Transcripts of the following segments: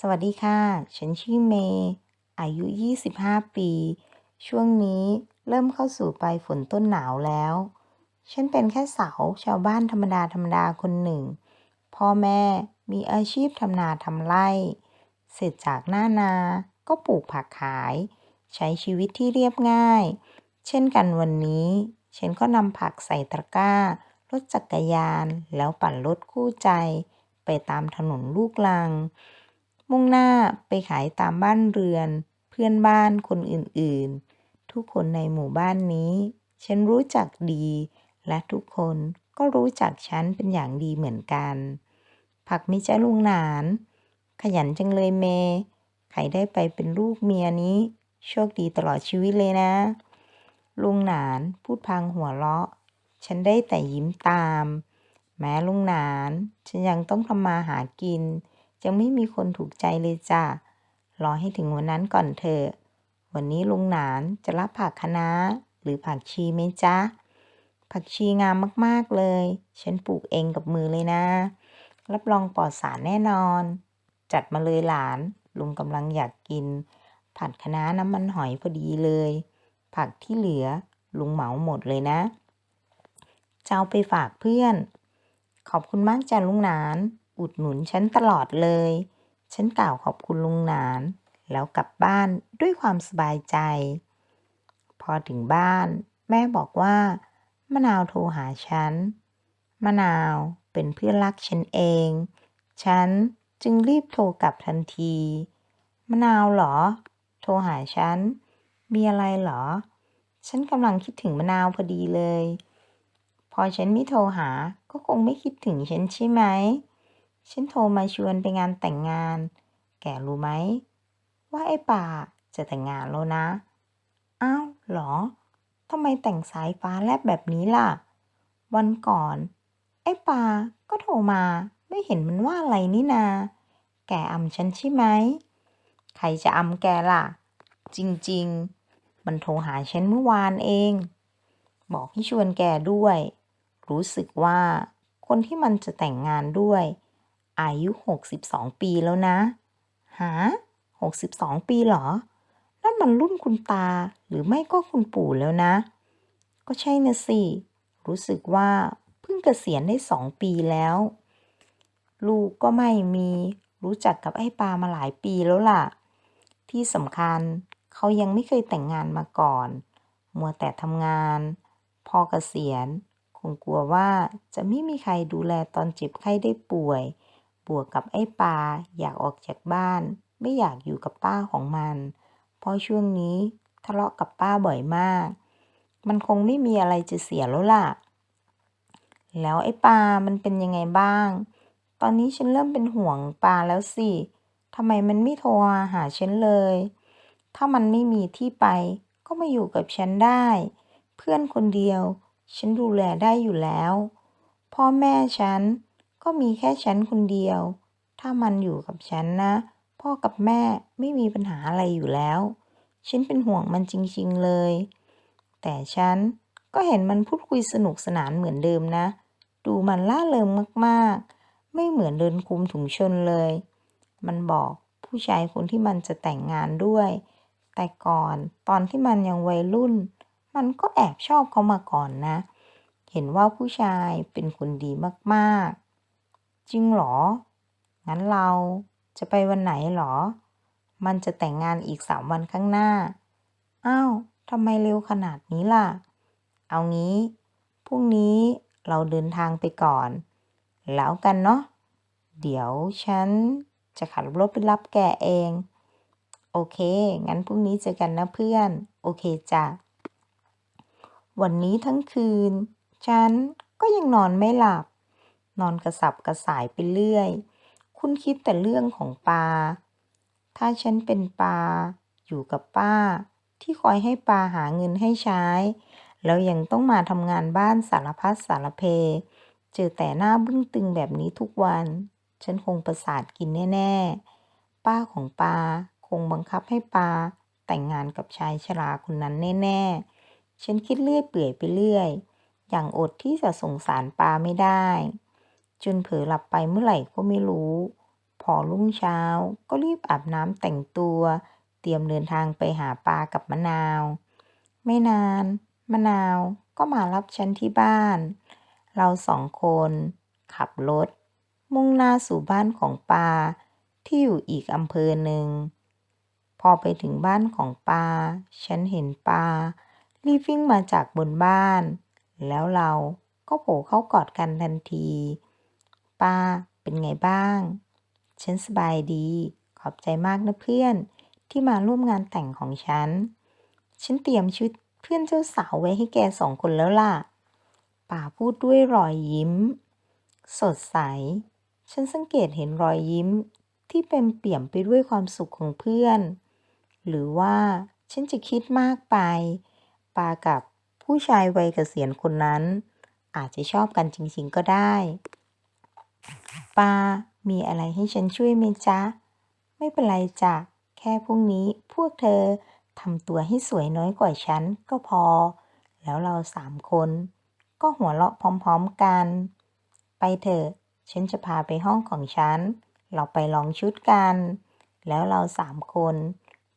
สวัสดีค่ะ ฉันชื่อเมย์อายุ 25 ปี ช่วงนี้เริ่มเข้าสู่ปลายฝนต้นหนาวแล้ว ฉันเป็นแค่สาวชาวบ้านธรรมดาธรรมดาคนหนึ่ง พ่อแม่มีอาชีพทำนาทำไร่ เสร็จจากหน้านาก็ปลูกผักขาย ใช้ชีวิตที่เรียบง่าย เช่นกันวันนี้ ฉันก็นำผักใส่ตะกร้า รถจักรยาน แล้วปั่นรถคู่ใจ ไปตามถนนลูกลัง มุ่งหน้าไปขายตามบ้านเรือน เพื่อนบ้านคนอื่นๆ ทุกคนในหมู่บ้านนี้ ฉันรู้จักดี และทุกคนก็รู้จักฉันเป็นอย่างดีเหมือนกัน ผักมิจ้าลุงหนาน ขยันจังเลยเมย์ใครได้ไปเป็นลูกเมียนี้ โชคดีตลอดชีวิตเลยนะ ลุงหนานพูดพลางหัวเราะ ฉันได้แต่ยิ้มตาม แม้ลุงหนาน ฉันยังต้องทำมาหากิน ยังไม่มีคนถูกใจเลยจ้ะรอให้ถึงวันนั้นก่อนเถอะ วันนี้ลุงหนานจะรับผักคะน้าหรือผักชีไหมจ๊ะ ผักชีงามมากๆเลย ฉันปลูกเองกับมือเลยนะ รับรองปลอดสารแน่นอน จัดมาเลยหลาน ลุงกำลังอยากกิน ผัดคะน้าน้ำมันหอยพอดีเลย ผักที่เหลือลุงเหมาหมดเลยนะจะเอาไปฝากเพื่อน ขอบคุณมากจ้ะลุงหนาน อุดหนุนฉันตลอดเลย ฉันกล่าวขอบคุณลุงหนาน แล้วกลับบ้านด้วยความสบายใจ พอถึงบ้าน แม่บอกว่ามะนาวโทรหาฉัน มะนาวเป็นเพื่อนรักฉันเอง ฉันจึงรีบโทรกลับทันที มะนาวเหรอ โทรหาฉัน มีอะไรเหรอ ฉันกำลังคิดถึงมะนาวพอดีเลย พอฉันไม่โทรหาก็คงไม่คิดถึงฉันใช่ไหม ฉันโทรมาชวนไปงานแต่งงาน แกรู้ไหม ว่าไอ้ป่าจะแต่งงานแล้วนะ อ้าวหรอทำไมแต่งสายฟ้าแลบแบบนี้ล่ะ วันก่อน ไอ้ปาก็โทรมาไม่เห็นมันว่าอะไรนี่นา แกอำฉันใช่ไหม ใครจะอำแกล่ะ จริงๆ มันโทรหาฉันเมื่อวานเอง บอกให้ชวนแกด้วย รู้สึกว่าคนที่มันจะแต่งงานด้วย อายุ 62 ปีแล้วนะ หา 62 ปีเหรอ นั่นมันรุ่นคุณตาหรือไม่ก็คุณปู่แล้วนะ ก็ใช่นะสิ รู้สึกว่าเพิ่งเกษียณได้สองปีแล้ว ลูกก็ไม่มีรู้จักกับไอ้ปามาหลายปีแล้วล่ะ ที่สำคัญเขายังไม่เคยแต่งงานมาก่อน มัวแต่ทำงาน พอเกษียณคงกลัวว่าจะไม่มีใครดูแลตอนเจ็บไข้ได้ป่วย บวกกับไอ้ปลาอยากออกจากบ้าน ไม่อยากอยู่กับป้าของมัน เพราะช่วงนี้ทะเลาะกับป้าบ่อยมาก มันคงไม่มีอะไรจะเสียแล้วล่ะ แล้วไอ้ปลามันเป็นยังไงบ้าง ตอนนี้ฉันเริ่มเป็นห่วงปลาแล้วสิทำไมมันไม่โทรหาฉันเลย ถ้ามันไม่มีที่ไป ก็มาอยู่กับฉันได้ เพื่อนคนเดียว ฉันดูแลได้อยู่แล้ว พ่อแม่ฉัน ก็มีแค่ฉันคนเดียว ถ้ามันอยู่กับฉันนะ พ่อกับแม่ไม่มีปัญหาอะไรอยู่แล้ว ฉันเป็นห่วงมันจริงๆเลย แต่ฉันก็เห็นมันพูดคุยสนุกสนานเหมือนเดิมนะ ดูมันล่าเริงมากๆ ไม่เหมือนเดินคุมถุงชนเลย มันบอกผู้ชายคนที่มันจะแต่งงานด้วย แต่ก่อนตอนที่มันยังวัยรุ่น มันก็แอบชอบเขามาก่อนนะ เห็นว่าผู้ชายเป็นคนดีมากๆ จริงเหรอ งั้นเราจะไปวันไหนเหรอ มันจะแต่งงานอีกสามวันข้างหน้า อ้าวทำไมเร็วขนาดนี้ล่ะ เอางี้ พรุ่งนี้เราเดินทางไปก่อน แล้วกันเนาะ เดี๋ยวฉันจะขับรถไปรับแกเอง โอเค งั้นพรุ่งนี้เจอกันนะเพื่อน โอเคจ้ะ วันนี้ทั้งคืน ฉันก็ยังนอนไม่หลับ นอนกระสับกระส่ายไปเรื่อย คุณคิดแต่เรื่องของปลา ถ้าฉันเป็นปลา อยู่กับป้า ที่คอยให้ปลาหาเงินให้ใช้ แล้วยังต้องมาทำงานบ้านสารพัดสารเพ เจอแต่หน้าบึ้งตึงแบบนี้ทุกวัน ฉันคงประสาทกินแน่ ๆ ป้าของปลาคงบังคับให้ปลาแต่งงานกับชายชราคนนั้นแน่ ๆ ฉันคิดเลื่อยเปื่อยไปเรื่อย อย่างอดที่จะสงสารปลาไม่ได้ จนเผลอหลับไปเมื่อไหร่ก็ไม่รู้ พอรุ่งเช้าก็รีบอาบน้ำแต่งตัว เตรียมเดินทางไปหาปากับมะนาว ไม่นาน มะนาวก็มารับฉันที่บ้าน เราสองคน ขับรถ มุ่งหน้าสู่บ้านของปาที่อยู่อีกอำเภอหนึ่ง พอไปถึงบ้านของปาฉันเห็นปารีบวิ่งมาจากบนบ้าน แล้วเราก็โผล่เข้ากอดกันทันที ปา เป็นไงบ้าง ฉันสบายดี ขอบใจมากนะเพื่อน ที่มาร่วมงานแต่งของฉัน ฉันเตรียมชุดเพื่อนเจ้าสาวไว้ให้แกสองคนแล้วล่ะ ป่าพูดด้วยรอยยิ้ม สดใส ฉันสังเกตเห็นรอยยิ้มที่เป็นเปี่ยมไปด้วยความสุขของเพื่อน หรือว่าฉันจะคิดมากไป ปากับผู้ชายวัยเกษียณคนนั้น อาจจะชอบกันจริงๆก็ได้ ปามีอะไรให้ฉันช่วยไหมจ๊ะ ไม่เป็นไรจ้ะ แค่พรุ่งนี้พวกเธอทำตัวให้สวยน้อยกว่าฉันก็พอ แล้วเราสามคน ก็หัวเราะพร้อมๆกัน ไปเถอะ ฉันจะพาไปห้องของฉัน เราไปลองชุดกัน แล้วเราสามคน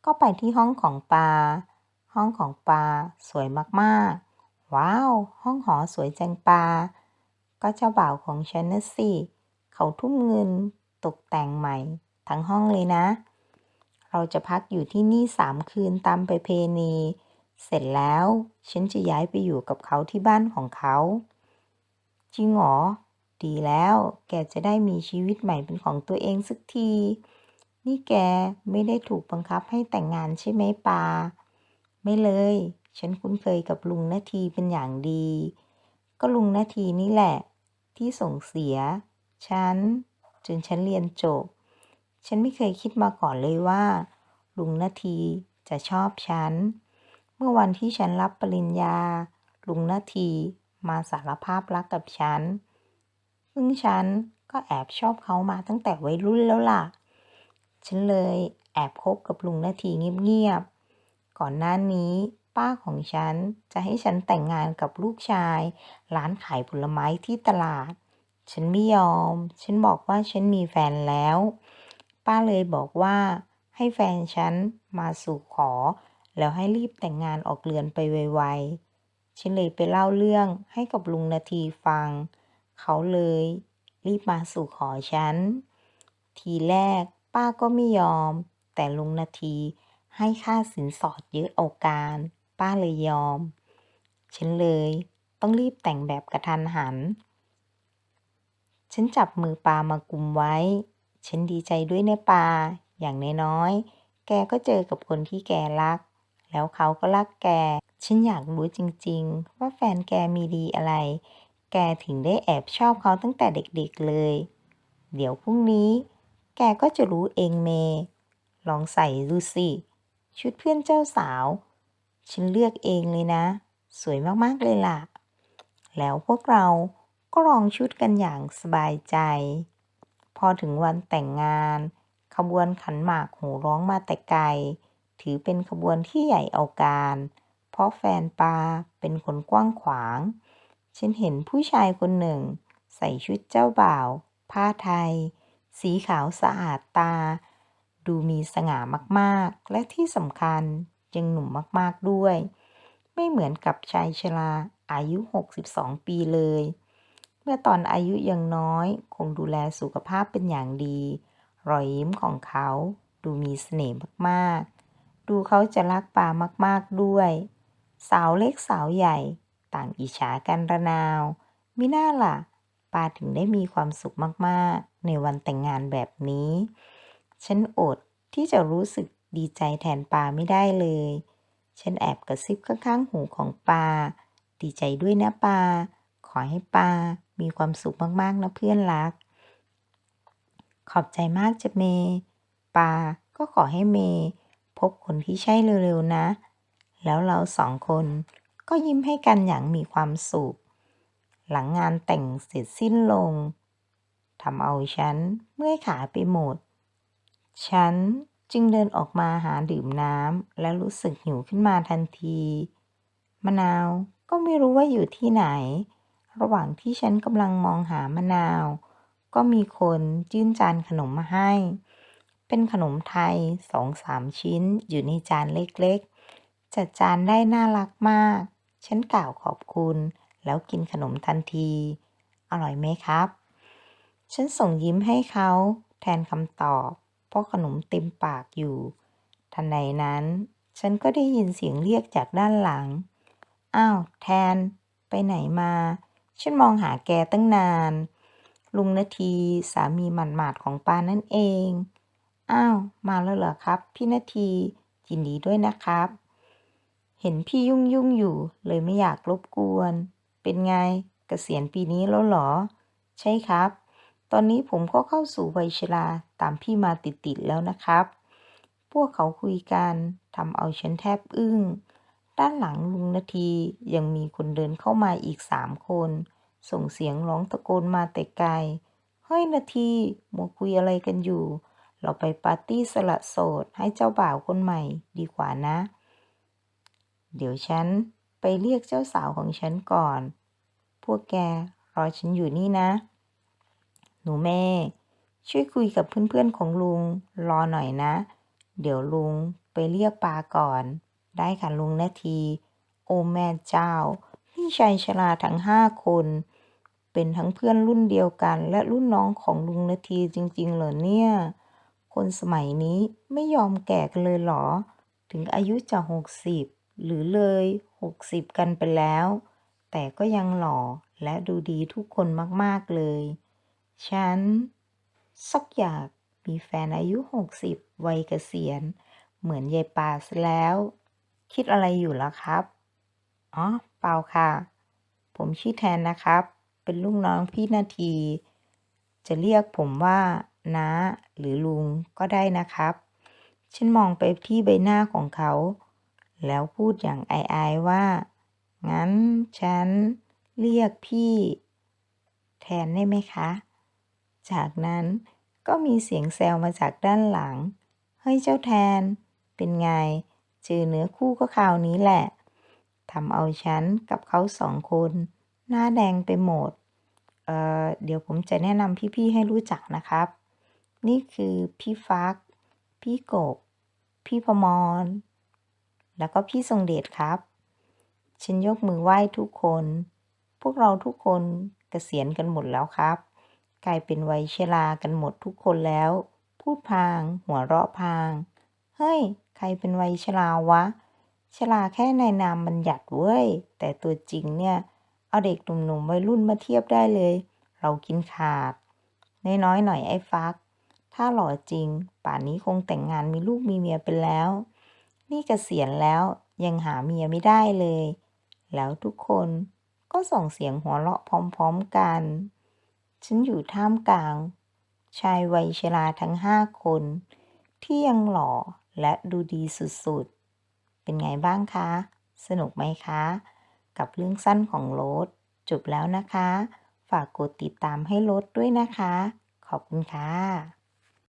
ก็ไปที่ห้องของปา ห้องของปาสวยมากๆ ว้าว ห้องหอสวยจังปา ก็เจ้าบ่าวของฉันนะสิ เขาทุ่มเงินตกแต่งใหม่ ทั้งห้องเลยนะ เราจะพักอยู่ที่นี่สามคืนตามไปเพณี เสร็จแล้ว ฉันจะย้ายไปอยู่กับเขาที่บ้านของเขา จริงเหรอ ดีแล้ว แกจะได้มีชีวิตใหม่เป็นของตัวเองสักที นี่แกไม่ได้ถูกบังคับให้แต่งงานใช่ไหมปา ไม่เลย ฉันคุ้นเคยกับลุงนาทีเป็นอย่างดี ก็ลุงนาทีนี่แหละ ที่ส่งเสีย ฉัน จนฉันเรียนจบ ฉันไม่เคยคิดมาก่อนเลยว่า ลุงนาทีจะชอบฉัน เมื่อวันที่ฉันรับปริญญา ลุงนาทีมาสารภาพรักกับฉัน ซึ่งฉันก็แอบชอบเขามาตั้งแต่วัยรุ่นแล้วล่ะ ฉันเลยแอบคบกับลุงนาทีเงียบๆ ก่อนหน้านี้ป้าของฉันจะให้ฉันแต่งงานกับลูกชาย ร้านขายผลไม้ที่ตลาด ฉันไม่ยอม ฉันบอกว่าฉันมีแฟนแล้ว ป้าเลยบอกว่า ให้แฟนฉันมาสู่ขอ แล้วให้รีบแต่งงานออกเรือนไปไวๆ ฉันเลยไปเล่าเรื่องให้กับลุงนาทีฟัง เขาเลย รีบมาสู่ขอฉัน ทีแรกป้าก็ไม่ยอม แต่ลุงนาทีให้ค่าสินสอดเยอะเอาการ ป้าเลยยอม ฉันเลยต้องรีบแต่งแบบกระทันหัน ฉันจับมือปามากุมไว้ ฉันดีใจด้วยนะปา อย่างน้อยๆ แกก็เจอกับคนที่แกรัก แล้วเขาก็รักแก ฉันอยากรู้จริงๆ ว่าแฟนแกมีดีอะไร แกถึงได้แอบชอบเขาตั้งแต่เด็กๆเลย เดี๋ยวพรุ่งนี้ แกก็จะรู้เองเม ลองใส่ดูสิ ชุดเพื่อนเจ้าสาว ฉันเลือกเองเลยนะ สวยมากๆเลยล่ะ แล้วพวกเรา ก็ลองชุดกันอย่างสบายใจ พอถึงวันแต่งงาน ขบวนขันหมากโห่ร้องมาแต่ไกล ถือเป็นขบวนที่ใหญ่เอาการ เพราะแฟนปาเป็นคนกว้างขวาง ฉันเห็นผู้ชายคนหนึ่ง ใส่ชุดเจ้าบ่าว ผ้าไทย สีขาวสะอาดตา ดูมีสง่ามากๆ และที่สำคัญยังหนุ่มมากๆด้วย ไม่เหมือนกับชายชราอายุ 62 ปีเลย มื่อตอนอายุยังน้อย คงดูแลสุขภาพเป็นอย่างดี รอยยิ้มของเขาดูมีเสน่ห์มากๆ ดูเขาจะรักปามากๆด้วย สาวเล็กสาวใหญ่ ต่างอิจฉากันระนาวมิน่าล่ะปาถึงได้มีความสุขมากๆ ในวันแต่งงานแบบนี้ ฉันอดที่จะรู้สึกดีใจแทนปาไม่ได้เลย ฉันแอบกระซิบข้างๆ หูของปา ดีใจด้วยนะปา อให้ปา มีความสุขมากๆนะเพื่อนรัก ขอบใจมากจะเม ปา ก็ขอให้เม พบคนที่ใช่เร็วๆนะ แล้วเราสองคนก็ยิ้มให้กันอย่างมีความสุข หลังงานแต่งเสร็จสิ้นลงทำเอาฉันเมื่อยขาไปหมด ฉันจึงเดินออกมาหาดื่มน้ำและรู้สึกหิวขึ้นมาทันที มะนาวก็ไม่รู้ว่าอยู่ที่ไหน ระหว่างที่ฉันกำลังมองหามะนาว ก็มีคนยื่นจานขนมมาให้ เป็นขนมไทยสองสามชิ้นอยู่ในจานเล็กๆ จัดจานได้น่ารักมาก ฉันกล่าวขอบคุณ แล้วกินขนมทันที อร่อยไหมครับ ฉันส่งยิ้มให้เขาแทนคำตอบ เพราะขนมเต็มปากอยู่ ทันใดนั้น ฉันก็ได้ยินเสียงเรียกจากด้านหลัง อ้าว แทน ไปไหนมา ฉันมองหาแกตั้งนาน ลุงนาทีสามีหมันๆของปานั่นเอง อ้าว มาแล้วเหรอครับ พี่นาทียินดีด้วยนะครับ เห็นพี่ยุ่งยุ่งอยู่ เลยไม่อยากรบกวน เป็นไงเกษียณปีนี้แล้วหรอ ใช่ครับ ตอนนี้ผมก็เข้าสู่วัยชราตามพี่มาติดๆแล้วนะครับ พวกเขาคุยกันทำเอาฉันแทบอึ้ง ด้านหลังลุงนาทียังมีคนเดินเข้ามาอีกสามคน ส่งเสียงร้องตะโกนมาแต่ไกล เฮ้ยนาทีมัวคุยอะไรกันอยู่ เราไปปาร์ตี้สละโสดให้เจ้าบ่าวคนใหม่ดีกว่านะ เดี๋ยวฉันไปเรียกเจ้าสาวของฉันก่อน พวกแกรอฉันอยู่นี่นะ หนูแม่ ช่วยคุยกับเพื่อนๆของลุงรอหน่อยนะ เดี๋ยวลุงไปเรียกปาก่อน ได้ค่ะลุงนาที โอแม่เจ้า พี่ชายชราทั้งห้าคน เป็นทั้งเพื่อนรุ่นเดียวกัน และรุ่นน้องของลุงนาทีจริง ๆ เหรอเนี่ย คนสมัยนี้ไม่ยอมแก่กันเลยเหรอ ถึงอายุจะหกสิบหรือเลยหกสิบกันไปแล้ว แต่ก็ยังหล่อและดูดีทุกคนมากๆเลย ฉันสักอยากมีแฟนอายุหกสิบวัยเกษียณ เหมือนยายปาซแล้ว คิดอะไรอยู่ล่ะครับ อ๋อ เปล่าค่ะ ผมชื่อแทนนะครับ เป็นลูกน้องพี่นาที จะเรียกผมว่าน้าหรือลุงก็ได้นะครับ ฉันมองไปที่ใบหน้าของเขา แล้วพูดอย่างอายๆว่า งั้นฉันเรียกพี่ แทนได้ไหมคะ จากนั้นก็มีเสียงแซวมาจากด้านหลัง เฮ้ยเจ้าแทน เป็นไง เจอเนื้อคู่ก็คราวนี้แหละทำเอาฉันกับเขาสองคน หน้าแดงไปหมด เอ่อ เดี๋ยวผมจะแนะนำพี่ๆให้รู้จักนะครับ นี่คือพี่ฟัก พี่กบ พี่พมร แล้วก็พี่ทรงเดชครับ ฉันยกมือไหว้ทุกคน พวกเราทุกคนเกษียณกันหมดแล้วครับ กลายเป็นวัยชรากันหมดทุกคนแล้ว พูดพาง หัวเราะพาง เฮ้ย ใครเป็นวัยชราวะ ชราแค่ในนามบัญญัติเว้ย แต่ตัวจริงเนี่ย เอาเด็กหนุ่มๆวัยรุ่นมาเทียบได้เลย เรากินขาด น้อยๆหน่อยไอ้ฟัก ถ้าหล่อจริง ป่านนี้คงแต่งงานมีลูกมีเมียไปแล้ว นี่เกษียณแล้วยังหาเมียไม่ได้เลย แล้วทุกคนก็ส่งเสียงหัวเราะพร้อมๆกัน ฉันอยู่ท่ามกลาง ชายวัยชราทั้งห้าคน ที่ยังหล่อ และดูดีสุดๆ เป็นไงบ้างคะ สนุกไหมคะ กับเรื่องสั้นของโรสจบแล้วนะคะ ฝากกดติดตามให้โรสด้วยนะคะ ขอบคุณค่ะ